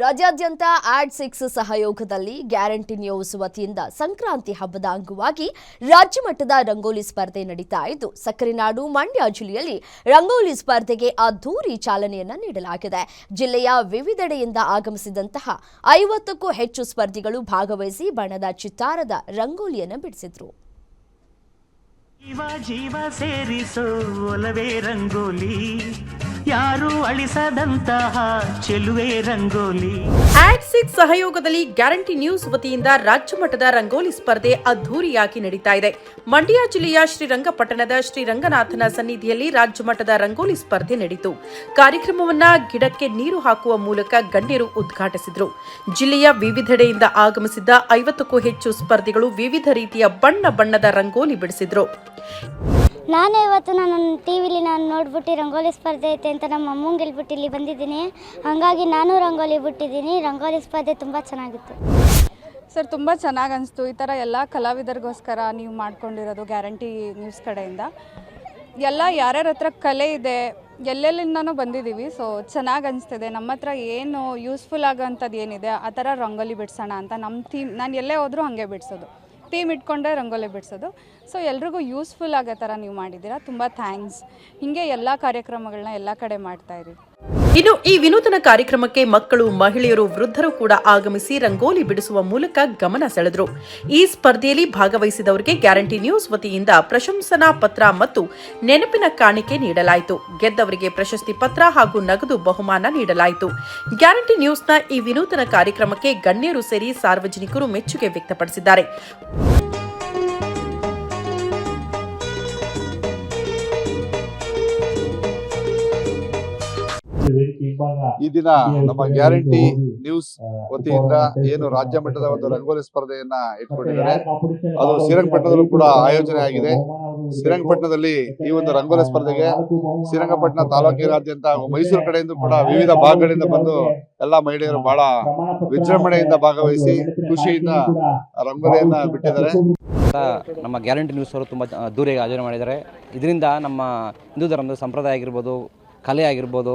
ರಾಜ್ಯಾದ್ಯಂತ add six ಸಹಯೋಗದಲ್ಲಿ guarantee news ವತಿಯಿಂದ ಸಂಕ್ರಾಂತಿ ಹಬ್ಬದ ಅಂಗವಾಗಿ ರಾಜ್ಯ ಮಟ್ಟದ ರಂಗೋಲಿ ಸ್ಪರ್ಧೆ ನಡೀತಾ ಇದ್ದು ಸಕ್ಕರೆನಾಡು ಮಂಡ್ಯ ಜಿಲ್ಲೆಯಲ್ಲಿ ರಂಗೋಲಿ ಸ್ಪರ್ಧೆಗೆ ಅದ್ದೂರಿ ಚಾಲನೆಯನ್ನು ನೀಡಲಾಗಿದೆ. ಜಿಲ್ಲೆಯ ವಿವಿಧೆಡೆಯಿಂದ ಆಗಮಿಸಿದಂತಹ ಐವತ್ತಕ್ಕೂ ಹೆಚ್ಚು ಸ್ಪರ್ಧಿಗಳು ಭಾಗವಹಿಸಿ ಬಣ್ಣದ ಚಿತ್ತಾರದ ರಂಗೋಲಿಯನ್ನು ಬಿಡಿಸಿದ್ರು. ಜೀವ ಜೀವ ಸೇರಿಸೋ ಒಲವೇ ರಂಗೋಲಿ. ಯಾರು ಅಳಿಸದಂತಹ ಚೆಲುವೆ ರಂಗೋಲಿ. ಆಕ್ಸಿಕ್ ಸಹಯೋಗದಲ್ಲಿ ಗ್ಯಾರಂಟಿ ನ್ಯೂಸ್ ವತಿಯಿಂದ ರಾಜ್ಯ ಮಟ್ಟದ ರಂಗೋಲಿ ಸ್ಪರ್ಧೆ ಅದ್ದೂರಿಯಾಗಿ ನಡೀತಾ ಇದೆ. ಮಂಡ್ಯ ಜಿಲ್ಲೆಯ ಶ್ರೀರಂಗಪಟ್ಟಣದ ಶ್ರೀರಂಗನಾಥನ ಸನ್ನಿಧಿಯಲ್ಲಿ ರಾಜ್ಯ ಮಟ್ಟದ ರಂಗೋಲಿ ಸ್ಪರ್ಧೆ ನಡೆಯಿತು ಕಾರ್ಯಕ್ರಮವನ್ನ ಗಿಡಕ್ಕೆ ನೀರು ಹಾಕುವ ಮೂಲಕ ಗಣ್ಯರು ಉದ್ಘಾಟಿಸಿದರು. ಜಿಲ್ಲೆಯ ವಿವಿಧೆಡೆಯಿಂದ ಆಗಮಿಸಿದ್ದ ಐವತ್ತಕ್ಕೂ ಹೆಚ್ಚು ಸ್ಪರ್ಧಿಗಳು ವಿವಿಧ ರೀತಿಯ ಬಣ್ಣ ಬಣ್ಣದ ರಂಗೋಲಿ ಬಿಡಿಸಿದ್ರು. ನಾನು ಇವತ್ತು ನಾನು ಟಿ ವಿಲಿ ನಾನು ನೋಡ್ಬಿಟ್ಟು ರಂಗೋಲಿ ಸ್ಪರ್ಧೆ ಐತೆ ಅಂತ ನಮ್ಮ ಅಮ್ಮಂಗೆ ಹೇಳ್ಬಿಟ್ಟು ಇಲ್ಲಿ ಬಂದಿದ್ದೀನಿ. ಹಾಗಾಗಿ ನಾನು ರಂಗೋಲಿ ಬಿಟ್ಟಿದ್ದೀನಿ. ರಂಗೋಲಿ ಸ್ಪರ್ಧೆ ತುಂಬ ಚೆನ್ನಾಗಿತ್ತು. ಸರ್, ತುಂಬ ಚೆನ್ನಾಗಿ ಅನಿಸ್ತು. ಈ ಥರ ಎಲ್ಲ ಕಲಾವಿದರಿಗೋಸ್ಕರ ನೀವು ಮಾಡ್ಕೊಂಡಿರೋದು ಗ್ಯಾರಂಟಿ ನ್ಯೂಸ್ ಕಡೆಯಿಂದ. ಎಲ್ಲ ಯಾರ್ಯಾರ ಹತ್ರ ಕಲೆ ಇದೆ, ಎಲ್ಲೆಲ್ಲಿಂದನೂ ಬಂದಿದ್ದೀವಿ. ಸೊ ಚೆನ್ನಾಗಿ ಅನಿಸ್ತಿದೆ. ನಮ್ಮ ಹತ್ರ ಏನು ಯೂಸ್ಫುಲ್ ಆಗೋಂಥದ್ದು ಏನಿದೆ, ಆ ಥರ ರಂಗೋಲಿ ಬಿಡಿಸೋಣ ಅಂತ ನಮ್ಮ ಥೀಮ್ ನಾನು ಎಲ್ಲೇ ಹೋದರೂ ಹಾಗೆ ಬಿಡಿಸೋದು. ಥೀಮ್ ಇಟ್ಕೊಂಡೆ ರಂಗೋಲಿ ಬಿಡಿಸೋದು. ಸೊ ಎಲ್ರಿಗೂ ಯೂಸ್ಫುಲ್ ಆಗೋ ಥರ ನೀವು ಮಾಡಿದ್ದೀರಾ. ತುಂಬ ಥ್ಯಾಂಕ್ಸ್ ಹೀಗೆ ಎಲ್ಲ ಕಾರ್ಯಕ್ರಮಗಳನ್ನ ಎಲ್ಲ ಕಡೆ ಮಾಡ್ತಾಯಿರಿ ಇನ್ನು ಈ ವಿನೂತನ ಕಾರ್ಯಕ್ರಮಕ್ಕೆ ಮಕ್ಕಳು, ಮಹಿಳೆಯರು, ವೃದ್ಧರು ಕೂಡ ಆಗಮಿಸಿ ರಂಗೋಲಿ ಬಿಡಿಸುವ ಮೂಲಕ ಗಮನ ಸೆಳೆದರು. ಈ ಸ್ಪರ್ಧೆಯಲ್ಲಿ ಭಾಗವಹಿಸಿದವರಿಗೆ ಗ್ಯಾರಂಟಿ ನ್ಯೂಸ್ ವತಿಯಿಂದ ಪ್ರಶಂಸನಾ ಪತ್ರ ಮತ್ತು ನೆನಪಿನ ಕಾಣಿಕೆ ನೀಡಲಾಯಿತು. ಗೆದ್ದವರಿಗೆ ಪ್ರಶಸ್ತಿ ಪತ್ರ ಹಾಗೂ ನಗದು ಬಹುಮಾನ ನೀಡಲಾಯಿತು. ಗ್ಯಾರಂಟಿ ನ್ಯೂಸ್ನ ಈ ವಿನೂತನ ಕಾರ್ಯಕ್ರಮಕ್ಕೆ ಗಣ್ಯರು ಸೇರಿ ಸಾರ್ವಜನಿಕರು ಮೆಚ್ಚುಗೆ ವ್ಯಕ್ತಪಡಿಸಿದ್ದಾರೆ. ಈ ದಿನ ನಮ್ಮ ಗ್ಯಾರಂಟಿ ನ್ಯೂಸ್ ವತಿಯಿಂದ ಏನು ರಾಜ್ಯ ಮಟ್ಟದ ಒಂದು ರಂಗೋಲಿ ಸ್ಪರ್ಧೆಯನ್ನ ಇಟ್ಕೊಂಡಿದ್ದಾರೆ. ಅದು ಶ್ರೀರಂಗಪಟ್ಟಣದಲ್ಲೂ ಕೂಡ ಆಯೋಜನೆ ಆಗಿದೆ. ಶ್ರೀರಂಗಪಟ್ಟಣದಲ್ಲಿ ಈ ಒಂದು ರಂಗೋಲಿ ಸ್ಪರ್ಧೆಗೆ ಶ್ರೀರಂಗಪಟ್ಟಣ ತಾಲೂಕಿನಾದ್ಯಂತ ಹಾಗೂ ಮೈಸೂರು ಕಡೆಯಿಂದ ಕೂಡ ವಿವಿಧ ಭಾಗಗಳಿಂದ ಬಂದು ಎಲ್ಲಾ ಮಹಿಳೆಯರು ಬಹಳ ವಿಜೃಂಭಣೆಯಿಂದ ಭಾಗವಹಿಸಿ ಖುಷಿಯಿಂದ ರಂಗೋಲಿಯನ್ನ ಬಿಟ್ಟಿದ್ದಾರೆ. ನಮ್ಮ ಗ್ಯಾರಂಟಿ ನ್ಯೂಸ್ ಅವರು ತುಂಬ ದೂರಿಗೆ ಆಯೋಜನೆ ಮಾಡಿದ್ದಾರೆ. ಇದರಿಂದ ನಮ್ಮ ಹಿಂದೂ ಧರ್ಮದ ಸಂಪ್ರದಾಯ ಆಗಿರ್ಬೋದು ಕಲೆ ಆಗಿರ್ಬೋದು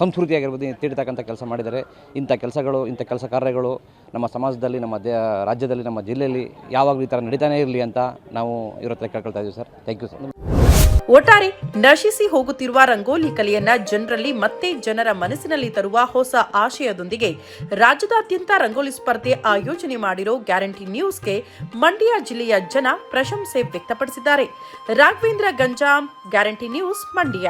ಸಂಸ್ಕೃತಿ ಆಗಿರ್ಬೋದು ತಿಳಿತಕ್ಕಂಥ ಕೆಲಸ ಮಾಡಿದ್ದಾರೆ. ಇಂಥ ಕೆಲಸಗಳು, ಇಂಥ ಕೆಲಸ ಕಾರ್ಯಗಳು ನಮ್ಮ ಸಮಾಜದಲ್ಲಿ, ನಮ್ಮ ದೇ, ರಾಜ್ಯದಲ್ಲಿ, ನಮ್ಮ ಜಿಲ್ಲೆಯಲ್ಲಿ ಯಾವಾಗಲೂ ಈ ಥರ ನಡೀತಾನೆ ಇರಲಿ ಅಂತ ನಾವು ಇವ್ರ ಹತ್ರ ಕೇಳ್ಕೊಳ್ತಾ ಇದ್ದೀವಿ ಸರ್. ಥ್ಯಾಂಕ್ ಯು ಸರ್ ಒಟ್ಟಾರೆ ನಶಿಸಿ ಹೋಗುತ್ತಿರುವ ರಂಗೋಲಿ ಕಲೆಯನ್ನ ಜನರಲ್ಲಿ ಮತ್ತೆ ಜನರ ಮನಸ್ಸಿನಲ್ಲಿ ತರುವ ಹೊಸ ಆಶಯದೊಂದಿಗೆ ರಾಜ್ಯದಾದ್ಯಂತ ರಂಗೋಲಿ ಸ್ಪರ್ಧೆ ಆಯೋಜನೆ ಮಾಡಿರೋ ಗ್ಯಾರಂಟಿ ನ್ಯೂಸ್ಗೆ ಮಂಡ್ಯ ಜಿಲ್ಲೆಯ ಜನ ಪ್ರಶಂಸೆ ವ್ಯಕ್ತಪಡಿಸಿದ್ದಾರೆ. Raghavendra Ganjam, guarantee news, Mandya.